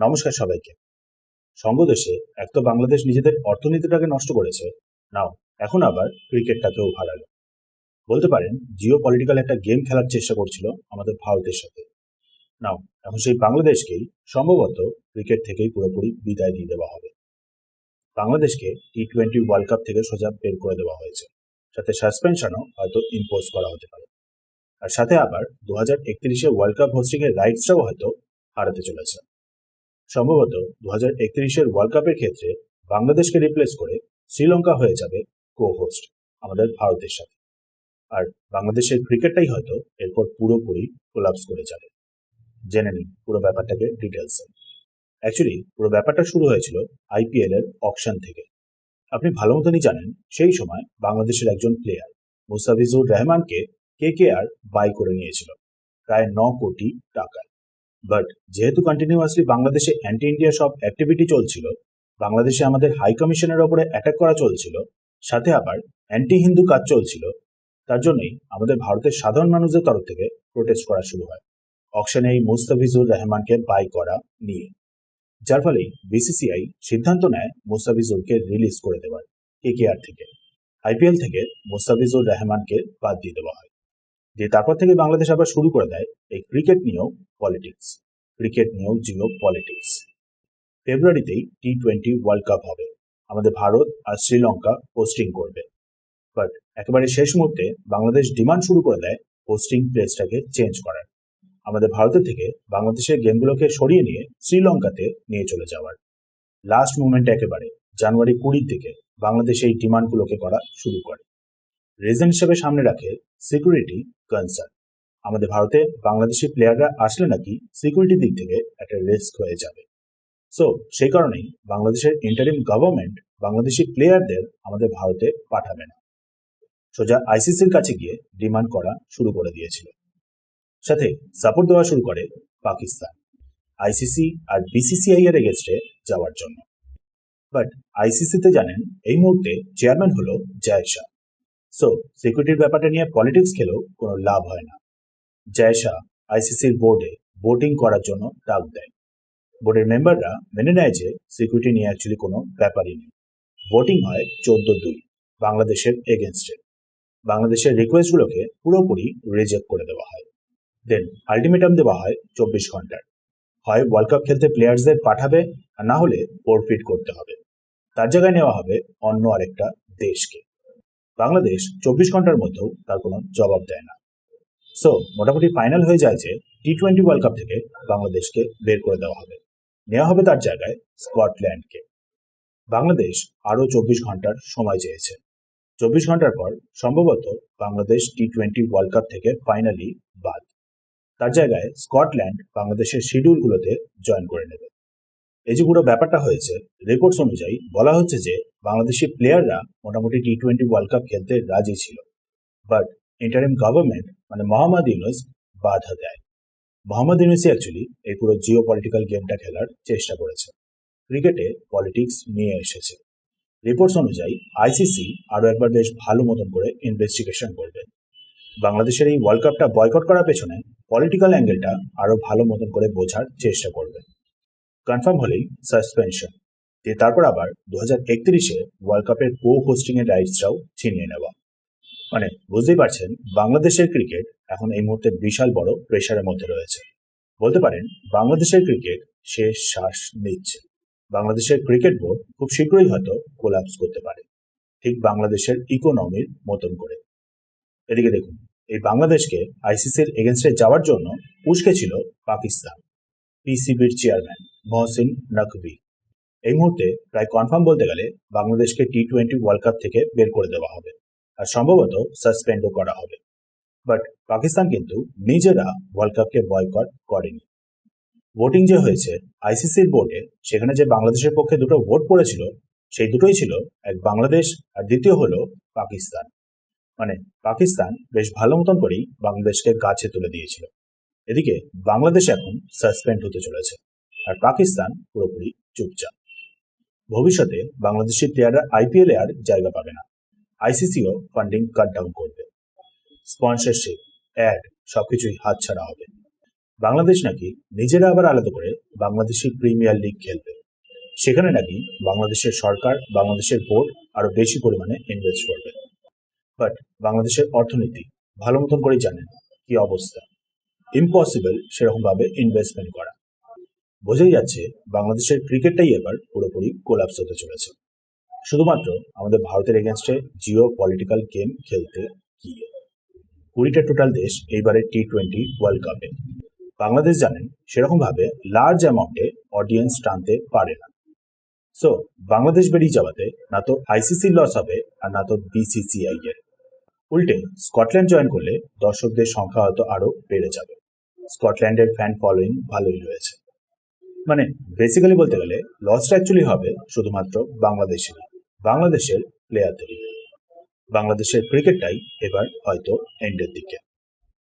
নমস্কার সবাইকে। সঙ্গদেশে এক তো বাংলাদেশ নিজেদের অর্থনীতিটাকে নষ্ট করেছে, নাও, এখন আবার ক্রিকেটটাকেও হারালো বলতে পারেন, জিও পলিটিক্যাল একটা গেম খেলার চেষ্টা করছিল আমাদের ভারতের সাথে। নাও, এখন সেই বাংলাদেশকেই সম্ভবত ক্রিকেট থেকেই পুরোপুরি বিদায় দিয়ে দেওয়া হবে। বাংলাদেশকে টি টোয়েন্টি ওয়ার্ল্ড কাপ থেকে সোজা বের করে দেওয়া হয়েছে। সাথে সাসপেনশনও হয়তো ইম্পোজ করা হতে পারে। আর সাথে আবার দু হাজার একত্রিশে ওয়ার্ল্ড কাপ হোস্টিংয়ের রাইটসটাও হয়তো হারাতে চলেছে। সম্ভবত দু হাজার একত্রিশের ওয়ার্ল্ড কাপের ক্ষেত্রে বাংলাদেশকে রিপ্লেস করে শ্রীলঙ্কা হয়ে যাবে কো হোস্ট আমাদের ভারতের সাথে। আর বাংলাদেশের ক্রিকেটটাই হয়তো এরপর পুরোপুরি কোলাপস করে যাবে। জেনে নিন পুরো ব্যাপারটাকে ডিটেলসে অ্যাকচুয়ালি পুরো ব্যাপারটা শুরু হয়েছিল আইপিএল এর অকশন থেকে। আপনি ভালো মতনই জানেন, সেই সময় বাংলাদেশের একজন প্লেয়ার মুস্তাফিজুর রহমানকে কে কে আর বাই করে নিয়েছিল। প্রায় ন কোটি টাকায়। বাট যেহেতু কন্টিনিউয়াসলি বাংলাদেশে অ্যান্টি ইন্ডিয়া সব অ্যাক্টিভিটি চলছিল, বাংলাদেশে আমাদের হাই কমিশনের ওপরে অ্যাটাক করা চলছিল, সাথে আবার অ্যান্টি হিন্দু কাজ চলছিল, তার জন্যই আমাদের ভারতের সাধারণ মানুষদের তরফ থেকে প্রোটেস্ট করা শুরু হয়। অকশনে এই মুস্তাফিজুর রহমানকে বাই করা নিয়ে। যার ফলেই বিসিসিআই সিদ্ধান্ত নেয় মুস্তাফিজুরকে রিলিজ করে দেওয়ার কেকেআর থেকে। আইপিএল থেকে মুস্তাফিজুর রহমানকে বাদ দিয়ে দেওয়া হয়। দিয়ে তারপর থেকে বাংলাদেশ আবার শুরু করে দেয় এই ক্রিকেট নিয়েও পলিটিক্স ক্রিকেট নিয়েও জিও পলিটিক্স ফেব্রুয়ারিতেই টি টোয়েন্টি ওয়ার্ল্ড কাপ হবে। আমাদের ভারত আর শ্রীলঙ্কা হোস্টিং করবে। বাট একেবারে শেষ মুহূর্তে বাংলাদেশ ডিমান্ড শুরু করে দেয় হোস্টিং প্লেসটাকে চেঞ্জ করার। আমাদের ভারতের থেকে বাংলাদেশের গেমগুলোকে সরিয়ে নিয়ে শ্রীলঙ্কাতে নিয়ে চলে যাওয়ার। লাস্ট মুভমেন্টে একেবারে জানুয়ারি কুড়ির দিকে বাংলাদেশ এই ডিমান্ডগুলোকে করা শুরু করে। রিজন হিসেবে সামনে রাখে সিকিউরিটি কনসার্ন আমাদের ভারতে বাংলাদেশি প্লেয়াররা আসলে নাকি সিকিউরিটি দিক থেকে একটা রিস্ক হয়ে যাবে। সো সেই কারণেই বাংলাদেশের ইন্টারিম গভর্নমেন্ট বাংলাদেশি প্লেয়ারদের আমাদের ভারতে পাঠাবে না। সোজা আইসিসির কাছে গিয়ে ডিমান্ড করা শুরু করে দিয়েছিল। সাথে সাপোর্ট দেওয়া শুরু করে পাকিস্তান। আইসিসি আর বিসিসিআই এর এগেনস্টে যাওয়ার জন্য। বাট আইসিসিতে জানেন, এই মুহূর্তে চেয়ারম্যান হলো জয় শাহ। সো সিকিউরিটির ব্যাপারটা নিয়ে পলিটিক্স খেলেও কোনো লাভ হয় না। জয় শাহ আইসিসির বোর্ডে ভোটিং করার জন্য ডাক দেয়। বোর্ডের মেম্বাররা মেনে নেয় যে সিকিউরিটি নিয়ে অ্যাকচুয়ালি কোনো ব্যাপারই নেই। ভোটিং হয় চোদ্দ দুই, বাংলাদেশের এগেনস্টে বাংলাদেশের রিকোয়েস্টগুলোকে পুরোপুরি রিজেক্ট করে দেওয়া হয়। দেন আলটিমেটাম দেওয়া হয় চব্বিশ ঘণ্টার। হয় ওয়ার্ল্ড কাপ খেলতে প্লেয়ার্সদের পাঠাবে আর না হলে বোর্ড ফিট করতে হবে। তার জায়গায় নেওয়া হবে অন্য আরেকটা দেশকে। বাংলাদেশ চব্বিশ ঘণ্টার মধ্যেও তার কোনো জবাব দেয় না। সো মোটামুটি ফাইনাল হয়ে যায় যে টি টোয়েন্টি ওয়ার্ল্ড কাপ থেকে বাংলাদেশকে বের করে দেওয়া হবে। নেওয়া হবে তার জায়গায় স্কটল্যান্ডকে বাংলাদেশ আরও চব্বিশ ঘণ্টার সময় চেয়েছে। চব্বিশ ঘণ্টার পর সম্ভবত Bangladesh T twenty world cup থেকে ফাইনালি বাদ। তার জায়গায় স্কটল্যান্ড বাংলাদেশের শিডিউলগুলোতে জয়েন করে নেবে। এই যে পুরো ব্যাপারটা হয়েছে রিপোর্টস অনুযায়ী বলা হচ্ছে যে বাংলাদেশি প্লেয়াররা মোটামুটি টি টোয়েন্টি ওয়ার্ল্ড কাপ খেলতে রাজি ছিল। বাট ইন্টারিম গভর্নমেন্ট মানে মোহাম্মদ ইউনুস বাধা দেয়। মোহাম্মদ ইউনুসই অ্যাকচুয়ালি এই পুরো জিও পলিটিক্যাল গেমটা খেলার চেষ্টা করেছে। ক্রিকেটে পলিটিক্স নিয়ে এসেছে। রিপোর্টস অনুযায়ী আইসিসি আরও একবার বেশ ভালো মতন করে ইনভেস্টিগেশন করবে। বাংলাদেশের এই ওয়ার্ল্ড কাপটা বয়কট করার পেছনে পলিটিক্যাল অ্যাঙ্গেলটা আরও ভালো মতন করে বোঝার চেষ্টা করবে। কনফার্ম হলেই সাসপেনশন দিয়ে তারপর আবার দু হাজার একত্রিশে ওয়ার্ল্ড কাপের কো হোস্টিং এর রাইটসটাও ছিনিয়ে নেওয়া। মানে বুঝতেই পারছেন, বাংলাদেশের ক্রিকেট এখন এই মুহূর্তে বিশাল বড় প্রেশারের মধ্যে রয়েছে। বলতে পারেন, বাংলাদেশের ক্রিকেট শেষ শ্বাস নিচ্ছে। বাংলাদেশের ক্রিকেট বোর্ড খুব শীঘ্রই হয়তো কোলাপস করতে পারে। ঠিক বাংলাদেশের ইকোনমির মতন করে। এদিকে দেখুন, এই বাংলাদেশকে আইসিসির এগেনস্টে যাওয়ার জন্য উস্কে ছিল পাকিস্তান পিসিবির চেয়ারম্যান মহসিন নকভি। এই মুহূর্তে প্রায় কনফার্ম বলতে গেলে বাংলাদেশকে টি টোয়েন্টি ওয়ার্ল্ড কাপ থেকে বের করে দেওয়া হবে আর সম্ভবত সাসপেন্ডও করা হবে। বাট পাকিস্তান কিন্তু নিজেরা ওয়ার্ল্ড কাপকে বয়কট করেনি। ভোটিং যে হয়েছে আইসিসির বোর্ডে সেখানে যে বাংলাদেশের পক্ষে দুটো ভোট পড়েছিল, সেই দুটোই ছিল এক বাংলাদেশ আর দ্বিতীয় হলো পাকিস্তান। মানে পাকিস্তান বেশ ভালো মতন করেই বাংলাদেশকে গাছে তুলে দিয়েছিল। এদিকে বাংলাদেশ এখন সাসপেন্ড হতে চলেছে। আর পাকিস্তান পুরোপুরি চুপচাপ। ভবিষ্যতে বাংলাদেশের প্লেয়াররা আইপিএলে আর জায়গা পাবে না। আইসিসিও ফান্ডিং কাট ডাউন করবে। স্পন্সরশিপ অ্যাড সবকিছুই হাতছাড়া হবে। বাংলাদেশ নাকি নিজেরা আবার আলাদা করে বাংলাদেশি প্রিমিয়ার লিগ খেলবে। সেখানে নাকি বাংলাদেশের সরকার, বাংলাদেশের বোর্ড আরও বেশি পরিমাণে ইনভেস্ট করবে। বাট বাংলাদেশের অর্থনীতি ভালো মতন করেই জানেন কি অবস্থা। ইম্পসিবল সেরকম ভাবে ইনভেস্টমেন্ট করা। বোঝাই যাচ্ছে বাংলাদেশের ক্রিকেটটাই এবার পুরোপুরি কোলাপস হতে চলেছে। শুধুমাত্র আমাদের ভারতের এগেনস্টে জিও পলিটিক্যাল গেম খেলতে গিয়ে। কুড়িটা টোটাল দেশ এইবারের টি টোয়েন্টি ওয়ার্ল্ড কাপে বাংলাদেশ জানেন সেরকম ভাবে লার্জ অ্যামাউন্টে অডিয়েন্স টানতে পারে না। সো বাংলাদেশ বেরিয়ে যাওয়াতে না তো আইসিসি লস হবে আর না তো বিসিসিআই এর। উল্টে স্কটল্যান্ড জয়েন করলে দর্শকদের সংখ্যা হয়তো আরও বেড়ে যাবে। স্কটল্যান্ডের ফ্যান ফলোয়িং ভালোই রয়েছে। মানে বেসিক্যালি বলতে গেলে লসটা অ্যাকচুয়ালি হবে শুধুমাত্র বাংলাদেশের বাংলাদেশের প্লেয়ারদেরই বাংলাদেশের ক্রিকেটটাই এবার হয়তো এন্ডের দিকে।